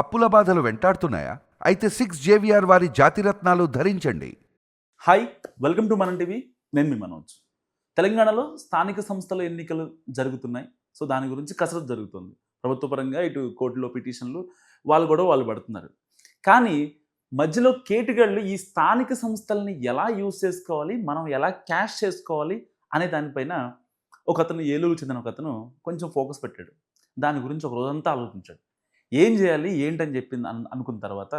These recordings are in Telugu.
అప్పుల బాధలు వెంటాడుతున్నాయా? అయితే సిక్స్ జేవిఆర్ వారి జాతిరత్నాలు ధరించండి. Hi welcome to Manam TV నేను మీ మనోజ్. తెలంగాణలో స్థానిక సంస్థల ఎన్నికలు జరుగుతున్నాయి. సో దాని గురించి కసరత్తు జరుగుతుంది. ప్రభుత్వ పరంగా ఇటు కోర్టులో పిటిషన్లు వాళ్ళు కూడా వాళ్ళు పడుతున్నారు. కానీ మధ్యలో కేటుగాళ్ళు ఈ స్థానిక సంస్థలని ఎలా యూజ్ చేసుకోవాలి మనం ఎలా క్యాష్ చేసుకోవాలి అనే దానిపైన ఒక అతను ఏలూరు చెందిన ఒక అతను కొంచెం ఫోకస్ పెట్టాడు. దాని గురించి ఒక రోజంతా ఆలోచించాడు. ఏం చేయాలి ఏంటని చెప్పింది అన్ అనుకున్న తర్వాత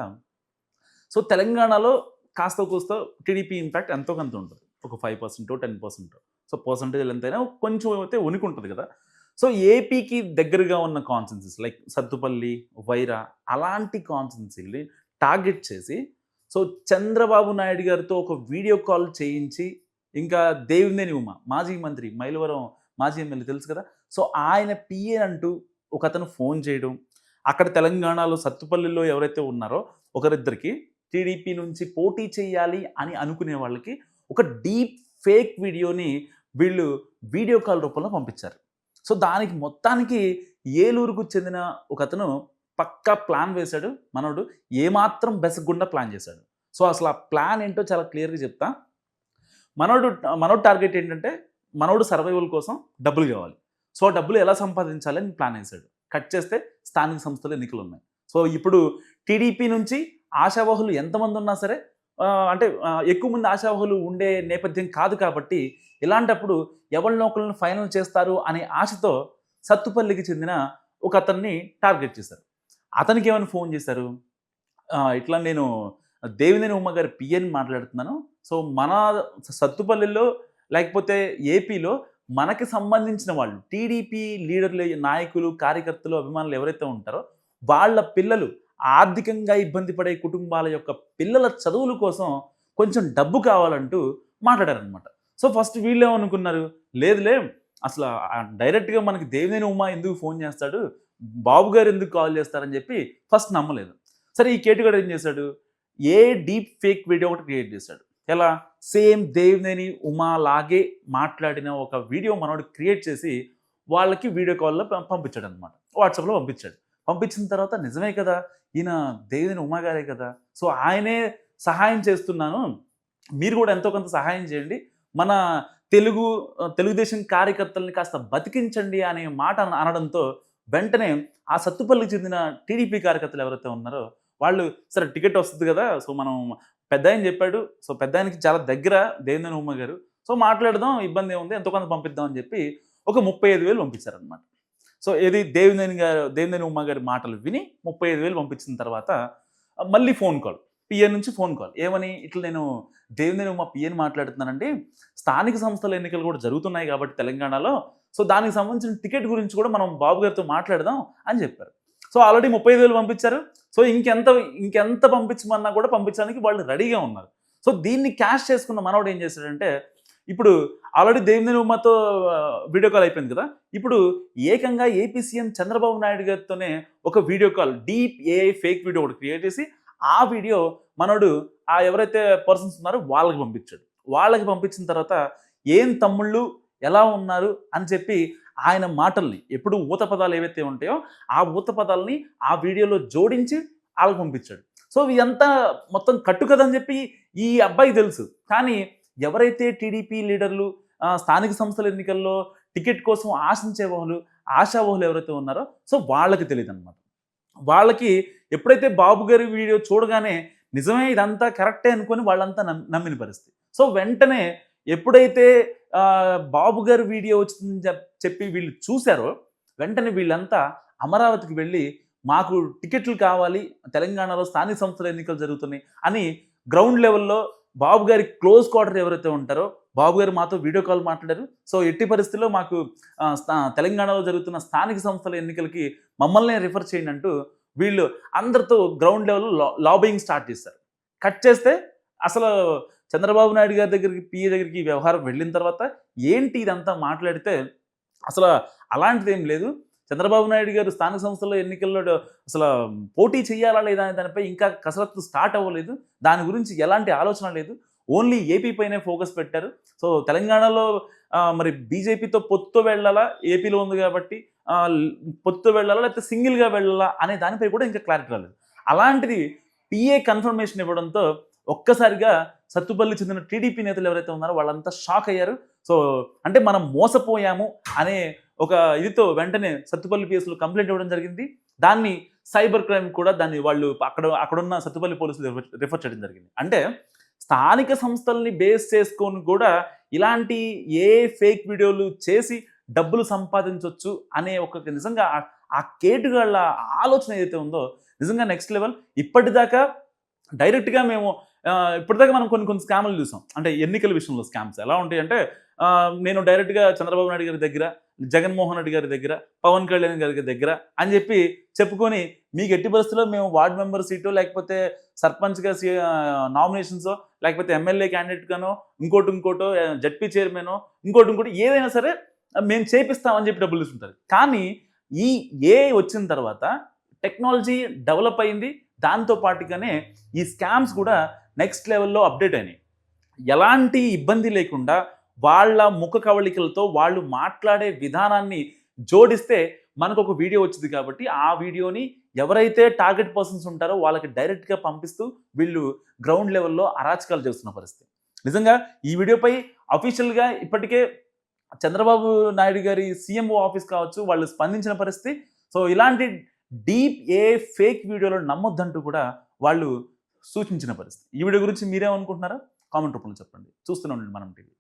సో తెలంగాణలో కాస్త కూస్త టీడీపీ ఇంపాక్ట్ ఎంతో కొంత ఉంటుంది. ఒక ఫైవ్ పర్సెంటో టెన్ పర్సెంట్ సో పర్సంటేజ్ ఎంతైనా కొంచెం అయితే ఉనికి ఉంటుంది కదా. సో ఏపీకి దగ్గరగా ఉన్న కాన్సెన్సెస్ లైక్ సత్తుపల్లి వైరా అలాంటి కాన్సెన్సీని టార్గెట్ చేసి సో చంద్రబాబు నాయుడు గారితో ఒక వీడియో కాల్ చేయించి ఇంకా దేవినేని ఉమ మాజీ మంత్రి మైలవరం మాజీ ఎమ్మెల్యే తెలుసు కదా. సో ఆయన పిఏ అంటూ ఒక అతను ఫోన్ చేయడం అక్కడ తెలంగాణలో సత్తుపల్లిలో ఎవరైతే ఉన్నారో ఒకరిద్దరికి టీడీపీ నుంచి పోటీ చేయాలి అని అనుకునే వాళ్ళకి ఒక డీప్ ఫేక్ వీడియోని వీళ్ళు వీడియో కాల్ రూపంలో పంపించారు. సో దానికి మొత్తానికి ఏలూరుకు చెందిన ఒక అతను పక్కా ప్లాన్ వేశాడు. మనోడు ఏమాత్రం బెసగకుండా ప్లాన్ చేశాడు. సో అసలు ఆ ప్లాన్ ఏంటో చాలా క్లియర్గా చెప్తా. మనోడు మనోడు టార్గెట్ ఏంటంటే మనోడు సర్వైవల్ కోసం డబ్బులు కావాలి. సో ఆ డబ్బులు ఎలా సంపాదించాలి అని ప్లాన్ వేశాడు. కట్ చేస్తే స్థానిక సంస్థలు ఎన్నికలు ఉన్నాయి సో ఇప్పుడు టీడీపీ నుంచి ఆశావహులు ఎంతమంది ఉన్నా సరే అంటే ఎక్కువ మంది ఆశావహులు ఉండే నేపథ్యం కాదు కాబట్టి ఇలాంటప్పుడు ఎవరి ఒకరిని ఫైనల్ చేస్తారు అనే ఆశతో సత్తుపల్లికి చెందిన ఒక అతన్ని టార్గెట్ చేశారు. అతనికి ఏమైనా ఫోన్ చేశారు? ఇట్లా నేను దేవినేని ఉమ్మ గారి పిఎన్ మాట్లాడుతున్నాను. సో మన సత్తుపల్లిలో లేకపోతే ఏపీలో మనకి సంబంధించిన వాళ్ళు టీడీపీ లీడర్లు నాయకులు కార్యకర్తలు అభిమానులు ఎవరైతే ఉంటారో వాళ్ళ పిల్లలు ఆర్థికంగా ఇబ్బంది పడే కుటుంబాల యొక్క పిల్లల చదువుల కోసం కొంచెం డబ్బు కావాలంటూ మాట్లాడారనమాట సో ఫస్ట్ వీళ్ళు ఏమనుకున్నారు? లేదులే అసలు డైరెక్ట్గా మనకి దేవినేని ఉమా ఎందుకు ఫోన్ చేస్తాడు? బాబు గారు ఎందుకు కాల్ చేస్తారని చెప్పి ఫస్ట్ నమ్మలేదు. సరే ఈ కేటుగాడు ఏం చేశాడు? ఏ డీప్ ఫేక్ వీడియో ఒకటి క్రియేట్ చేశాడు. ఎలా? సేమ్ దేవినేని ఉమా లాగే మాట్లాడిన ఒక వీడియో మనోడు క్రియేట్ చేసి వాళ్ళకి వీడియో కాల్లో పంపించాడు అనమాట వాట్సాప్లో పంపించాడు. పంపించిన తర్వాత నిజమే కదా ఈయన దేవినేని ఉమా గారే కదా సో ఆయనే సహాయం చేస్తున్నాను మీరు కూడా ఎంతో కొంత సహాయం చేయండి మన తెలుగు తెలుగుదేశం కార్యకర్తల్ని కాస్త బతికించండి అనే మాట అనడంతో వెంటనే ఆ సత్తుపల్లికి చెందిన టీడీపీ కార్యకర్తలు ఎవరైతే ఉన్నారో వాళ్ళు సరే టికెట్ వస్తుంది కదా సో మనం పెద్ద ఆయన చెప్పాడు సో పెద్ద ఆయనకి చాలా దగ్గర దేవేంద్ర ఉమ్మ గారు. సో మాట్లాడదాం ఇబ్బంది ఏముంది ఎంతో కొంత పంపిద్దాం అని చెప్పి ఒక ముప్పై ఐదు వేలు పంపించారనమాట సో ఏది దేవినేని గారు దేవినేని ఉమ్మ గారి మాటలు విని ముప్పై ఐదు వేలు పంపించిన తర్వాత మళ్ళీ ఫోన్ కాల్ పిఎన్ నుంచి ఫోన్ కాల్. ఏమని? ఇట్లా నేను దేవినేని ఉమ్మ పిఎన్ మాట్లాడుతున్నానండి. స్థానిక సంస్థల ఎన్నికలు కూడా జరుగుతున్నాయి కాబట్టి తెలంగాణలో. సో దానికి సంబంధించిన టికెట్ గురించి కూడా మనం బాబు గారితో మాట్లాడదాం అని చెప్పారు. సో ఆల్రెడీ ముప్పై ఐదు వేలు పంపించారు. సో ఇంకెంత ఇంకెంత పంపించమన్నా కూడా పంపించడానికి వాళ్ళు రెడీగా ఉన్నారు. సో దీన్ని క్యాష్ చేసుకున్న మనవాడు ఏం చేశాడంటే ఇప్పుడు ఆల్రెడీ దేవినేని ఉమ్మతో వీడియో కాల్ అయిపోయింది కదా ఇప్పుడు ఏకంగా ఏపీ సీఎం చంద్రబాబు నాయుడు గారితోనే ఒక video call deep AI fake video ఒకటి క్రియేట్ చేసి ఆ వీడియో మనోడు ఆ ఎవరైతే పర్సన్స్ ఉన్నారో వాళ్ళకి పంపించాడు. వాళ్ళకి పంపించిన తర్వాత ఏం తమ్ముళ్ళు? ఎలా ఉన్నారు? అని చెప్పి ఆయన మాటల్ని ఎప్పుడు ఊత పదాలు ఏవైతే ఉంటాయో ఆ ఊత పదాలని ఆ వీడియోలో జోడించి వాళ్ళకి పంపించాడు. సో ఇదంతా మొత్తం కట్టు కదని చెప్పి ఈ అబ్బాయికి తెలుసు. కానీ ఎవరైతే టీడీపీ లీడర్లు స్థానిక సంస్థల ఎన్నికల్లో టికెట్ కోసం ఆశించే వాళ్ళు ఆశావహులు ఎవరైతే ఉన్నారో సో వాళ్ళకి తెలియదు అనమాట వాళ్ళకి ఎప్పుడైతే బాబు గారి వీడియో చూడగానే నిజమే ఇదంతా కరెక్టే అనుకొని వాళ్ళంతా నమ్- నమ్మిన పరిస్థితి. సో వెంటనే ఎప్పుడైతే బాబు గారి వీడియో వచ్చిందని చెప్పి వీళ్ళు చూశారో వెంటనే వీళ్ళంతా అమరావతికి వెళ్ళి మాకు టికెట్లు కావాలి తెలంగాణలో స్థానిక సంస్థల ఎన్నికలు జరుగుతున్నాయి అని గ్రౌండ్ లెవెల్లో బాబు గారి క్లోజ్ క్వార్టర్ ఎవరైతే ఉంటారో బాబు గారు మాతో వీడియో కాల్ మాట్లాడారు. సో ఎట్టి పరిస్థితుల్లో మాకు స్థా- తెలంగాణలో జరుగుతున్న స్థానిక సంస్థల ఎన్నికలకి మమ్మల్ని రిఫర్ చేయండి అంటూ వీళ్ళు అందరితో గ్రౌండ్ లెవెల్లో లాబింగ్ స్టార్ట్ చేస్తారు కట్ చేస్తే అసలు చంద్రబాబు నాయుడు గారి దగ్గరికి పిఏ దగ్గరికి ఈ వ్యవహారం వెళ్ళిన తర్వాత ఏంటి ఇదంతా మాట్లాడితే అసలు అలాంటిది ఏం లేదు. చంద్రబాబు నాయుడు గారు స్థానిక సంస్థల ఎన్నికల్లో అసలు పోటీ చేయాలా లేదా అనే దానిపై ఇంకా కసరత్తు స్టార్ట్ అవ్వలేదు. దాని గురించి ఎలాంటి ఆలోచన లేదు. ఓన్లీ ఏపీ పైనే ఫోకస్ పెట్టారు. సో తెలంగాణలో మరి బీజేపీతో పొత్తు వెళ్ళాలా? ఏపీలో ఉంది కాబట్టి పొత్తు వెళ్ళాలా? లేకపోతే సింగిల్గా వెళ్ళాలా? అనే దానిపై కూడా ఇంకా క్లారిటీ రాలేదు. అలాంటిది పిఏ కన్ఫర్మేషన్ ఇవ్వడంతో ఒక్కసారిగా సత్తుపల్లి చెందిన టీడీపీ నేతలు ఎవరైతే ఉన్నారో వాళ్ళంతా షాక్ అయ్యారు. సో అంటే మనం మోసపోయాము అనే ఒక ఇదితో వెంటనే సత్తుపల్లి పిఎస్లో కంప్లైంట్ ఇవ్వడం జరిగింది. దాన్ని సైబర్ క్రైమ్ కూడా దాన్ని వాళ్ళు అక్కడ అక్కడున్న సత్తుపల్లి పోలీసులు రిఫర్- రిఫర్ చేయడం జరిగింది. అంటే స్థానిక సంస్థల్ని బేస్ చేసుకొని కూడా ఇలాంటి ఏ ఫేక్ వీడియోలు చేసి డబ్బులు సంపాదించవచ్చు అనే ఒక నిజంగా ఆ- కేటుగాళ్ళ ఆలోచన ఏదైతే ఉందో నిజంగా నెక్స్ట్ లెవెల్. ఇప్పటిదాకా డైరెక్ట్గా మేము ఇప్పటిదాకా మనం కొన్ని కొన్ని స్కామ్లు చూసాం. అంటే ఎన్నికల విషయంలో స్కామ్స్ ఎలా ఉంటాయి అంటే నేను డైరెక్ట్గా చంద్రబాబు నాయుడు గారి దగ్గర జగన్మోహన్ రెడ్డి గారి దగ్గర పవన్ కళ్యాణ్ గారి దగ్గర అని చెప్పి చెప్పుకొని మీకు ఎట్టి పరిస్థితుల్లో మేము వార్డ్ మెంబర్ సీటు లేకపోతే సర్పంచ్గా సీ నామినేషన్స్ లేకపోతే ఎమ్మెల్యే క్యాండిడేట్గానో ఇంకోటి ఇంకోటో జడ్పీ చైర్మన్ ఇంకోటి ఇంకోటి ఏదైనా సరే మేము చేపిస్తామని చెప్పి డబ్బులు ఇస్తుంటారు కానీ ఈ ఏ వచ్చిన తర్వాత టెక్నాలజీ డెవలప్ అయింది దాంతో పాటుగానే ఈ స్కామ్స్ కూడా నెక్స్ట్ లెవెల్లో అప్డేట్ అయినాయి. ఎలాంటి ఇబ్బంది లేకుండా వాళ్ళ ముఖ కవళికలతో వాళ్ళు మాట్లాడే విధానాన్ని జోడిస్తే మనకు ఒక వీడియో వచ్చింది కాబట్టి ఆ వీడియోని ఎవరైతే టార్గెట్ పర్సన్స్ ఉంటారో వాళ్ళకి డైరెక్ట్గా పంపిస్తూ వీళ్ళు గ్రౌండ్ లెవెల్లో అరాచకాలు చేస్తున్న పరిస్థితి. నిజంగా ఈ వీడియోపై అఫీషియల్గా ఇప్పటికే చంద్రబాబు నాయుడు గారి సీఎంఓ ఆఫీస్ కావచ్చు వాళ్ళు స్పందించిన పరిస్థితి. సో ఇలాంటి డీప్ ఏ ఫేక్ వీడియోలు నమ్మొద్దంటూ కూడా వాళ్ళు సూచించిన పరిస్థితి. ఈ వీడియో గురించి మీరేమనుకుంటున్నారా? కామెంట్ రూపంలో చెప్పండి. చూస్తూనే ఉండండి మనం టీవీ.